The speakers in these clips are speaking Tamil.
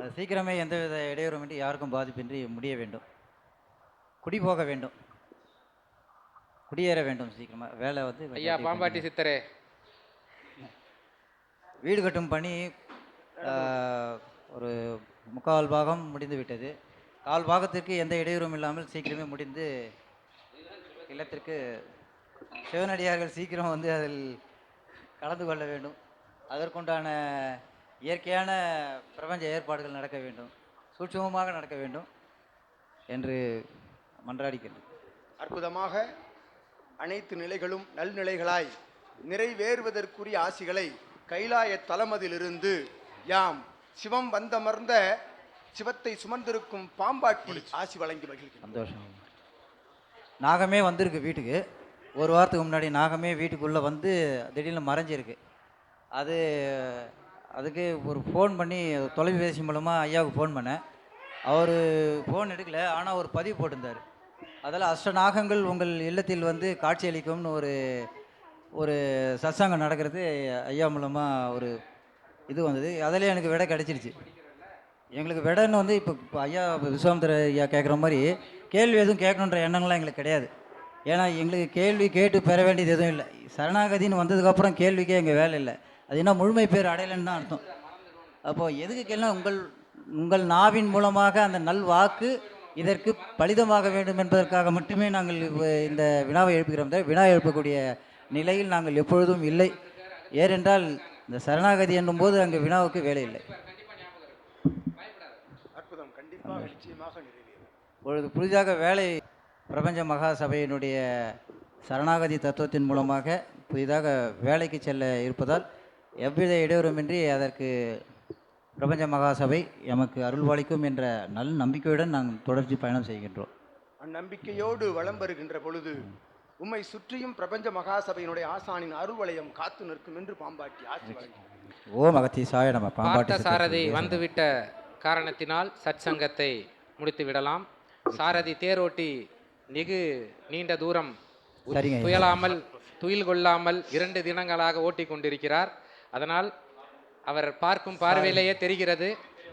அது சீக்கிரமே எந்தவித இடையூறுமின்றி யாருக்கும் பாதிப்பின்றி முடிய வேண்டும். குடி போக வேண்டும். குடியேற வேண்டும் சீக்கிரமாக வேலை வந்து ஐயா பாம்பாட்டி சித்தரே. வீடு கட்டும் பணி ஒரு முக்கால் பாகம் முடிந்து விட்டது. கால் பாகத்திற்கு எந்த இடையூறும் இல்லாமல் சீக்கிரமே முடிந்து இல்லத்திற்கு சிவனடியார்கள் சீக்கிரம் வந்து அதில் கலந்து கொள்ள வேண்டும். அதற்குண்டான இயற்கையான பிரபஞ்ச ஏற்பாடுகள் நடக்க வேண்டும் சூட்சமமாக நடக்க வேண்டும் என்று மன்றாடிக்கின்றேன். அற்புதமாக அனைத்து நிலைகளும் நல்நிலைகளாய் நிறைவேறுவதற்குரிய ஆசிகளை கைலாய தலமதிலிருந்து யாம் சிவம் வந்தமர்ந்த சிவத்தை சுமந்திருக்கும் பாம்பாட்டி ஆசி வழங்கி மகிழ்கிறோம் சந்தோஷம். நாகமே வந்திருக்கு வீட்டுக்கு. ஒரு வாரத்துக்கு முன்னாடி நாகமே வீட்டுக்குள்ளே வந்து திடீர்னு மறைஞ்சிருக்கு. அது அதுக்கு ஒரு ஃபோன் பண்ணி தொலைபேசி மூலமாக ஐயாவுக்கு ஃபோன் பண்ணேன். அவர் ஃபோன் எடுக்கல ஆனால் ஒரு பதிவு போட்டிருந்தார். அதில் அஷ்டநாகங்கள் உங்கள் இல்லத்தில் வந்து காட்சியளிக்கும்னு ஒரு ஒரு சத்சங்கம் நடக்கிறது ஐயா மூலமாக ஒரு இது வந்தது. அதில் எனக்கு விடை கிடச்சிருச்சு. எங்களுக்கு விடைன்னு வந்து இப்போ இப்போ ஐயா விஸ்வாமித்திர ஐயா கேட்குற மாதிரி கேள்வி எதுவும் கேட்கணுன்ற எண்ணங்கள்லாம் எங்களுக்கு கிடையாது. ஏன்னா எங்களுக்கு கேள்வி கேட்டு பெற வேண்டியது எதுவும் இல்லை. சரணாகதின்னு வந்ததுக்கப்புறம் கேள்விக்கே எங்கள் வேலை இல்லை. அது என்ன முழுமை பேர் அடையலைன்னு தான் அர்த்தம். அப்போது எதுக்கு கேள்வி உங்கள் உங்கள் நாவின் மூலமாக அந்த நல் வாக்கு இதற்கு பலிதமாக வேண்டும் என்பதற்காக மட்டுமே நாங்கள் இந்த வினாவை எழுப்புகிறோம் தவிர வினா எழுப்பக்கூடிய நிலையில் நாங்கள் எப்பொழுதும் இல்லை. ஏனென்றால் இந்த சரணாகதி என்னும் போது அங்கே வினாவுக்கு வேலை இல்லை. அற்புதம் கண்டிப்பாக பொழுது புதிதாக வேலை பிரபஞ்ச மகா சபையினுடைய சரணாகதி தத்துவத்தின் மூலமாக புதிதாக வேலைக்கு செல்ல இருப்பதால் எவ்வித இடையூறுமின்றி அதற்கு பிரபஞ்ச மகா சபை எமக்கு அருள்வாளிக்கும் என்ற நல் நம்பிக்கையுடன் நாங்கள் தொடர்ச்சி பயணம் செய்கின்றோம். அந்நம்பிக்கையோடு வலம் வருகின்ற பொழுது உம்மை சுற்றியும் பிரபஞ்ச மகாசபையினுடைய ஆசானின் அருள்வலயம் காத்து நிற்கும் என்று பாம்பாட்டி ஆசி வழங்கி ஓம் அகத்தி சாய நம்ம பாம்பாட்டி பார்த்த சாரதி. வந்துவிட்ட காரணத்தினால் சத்சங்கத்தை முடித்து விடலாம். சாரதி தேரோட்டி வெகு நீண்ட தூரம். துயலாமல் துயில் கொள்ளாமல் இரண்டு தினங்களாக ஓட்டிக் கொண்டிருக்கிறார் அதனால் அவர் பார்க்கும் பார்வையிலேயே தெரிகிறது.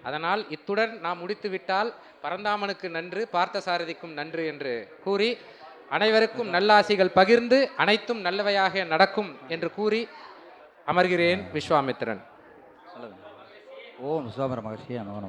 அதனால் இத்துடன் நாம் முடித்துவிட்டால் பரந்தாமனுக்கு நன்று பார்த்த சாரதிக்கும் நன்று என்று கூறி அனைவருக்கும் நல்லாசிகள் பகிர்ந்து அனைத்தும் நல்லவையாக நடக்கும் என்று கூறி அமர்கிறேன் விஸ்வாமித்திரன். ஓம் சுவாமர மகர்ஷி நமோ